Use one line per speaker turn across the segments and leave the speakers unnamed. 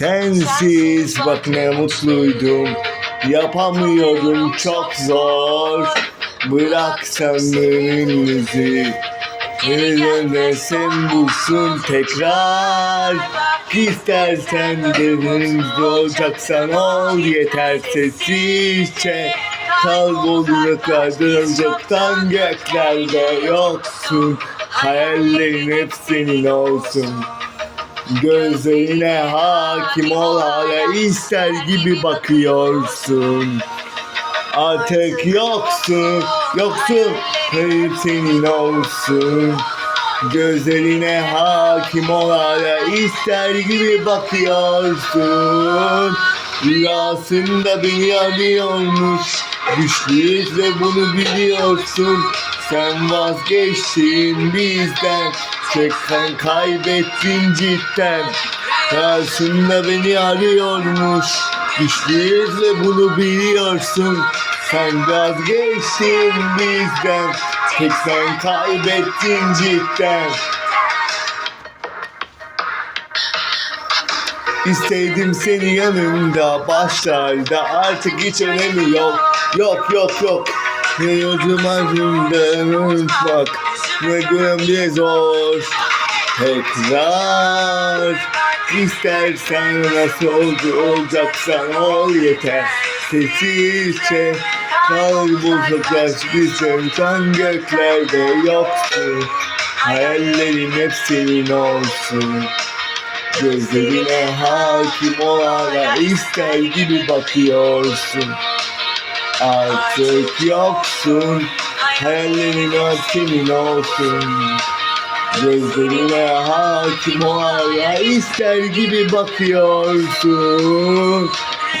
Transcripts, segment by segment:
Sensiz bak ne mutluydum. Yapamıyorum çok zor. Bırak sen bulsun tekrar. İstersen derinizde olacaksan ol Yeter sessizce. Kaybolacaklardır uzaktan göklerde yoksun. Hayallerin hep senin olsun Gözlerine hakim ol hala ister gibi bakıyorsun. Artık yoksun, yoksun Hep senin olsun. Gözlerine hakim ol hala ister gibi bakıyorsun. Rüyasında beni arıyormuş Güçlüyüz ve bunu biliyorsun. Sen vazgeçtin bizden Çeken kaybettin cidden. Rüyasında beni arıyormuş. Güçlüyüz ve bunu biliyorsun. Sen vazgeçtin bizden. Tek sen kaybettin cidden. İsteydim seni yanımda başlarda artık hiç önemi yok. Yok yok yok. Ne yolcumazımdan unutmak Gömle zor Tekrar. İstersen nasıl oldu olacaksan ol yeter. Sessizce Kaybolacak bir sen göklerde yoksun. Hayallerin hep senin olsun. Gözlerine hakim ol hala ister gibi bakıyorsun. Artık yoksun Hayallerin senin olsun Gözlerine hakim ol hala ister gibi bakıyorsun.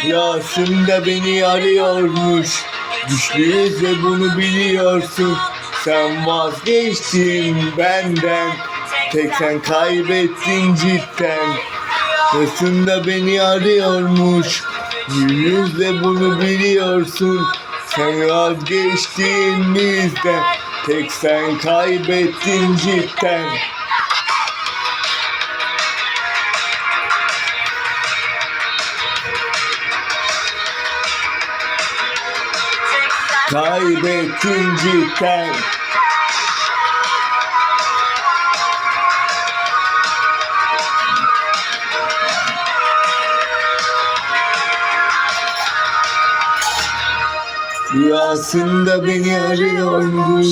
Rüyasında beni arıyormuş. Güçlüyüz ve bunu biliyorsun. Sen vazgeçtin benden. Tek sen kaybettin cidden. Rüyasında beni arıyormuş. Ve bunu biliyorsun Sen vazgeçtin bizden. Tek sen kaybettin cidden. Kaybettin cidden Rüyasında beni arıyormuş.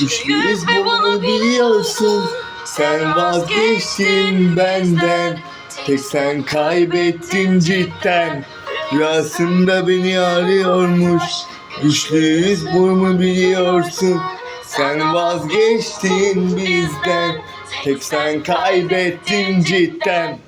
Güçlüyüz bunu biliyorsun. Sen vazgeçtin benden. Tek sen kaybettin cidden. Rüyasında beni arıyormuş. Güçlüyüz bunu biliyorsun? Sen vazgeçtin bizden. Tek sen kaybettin cidden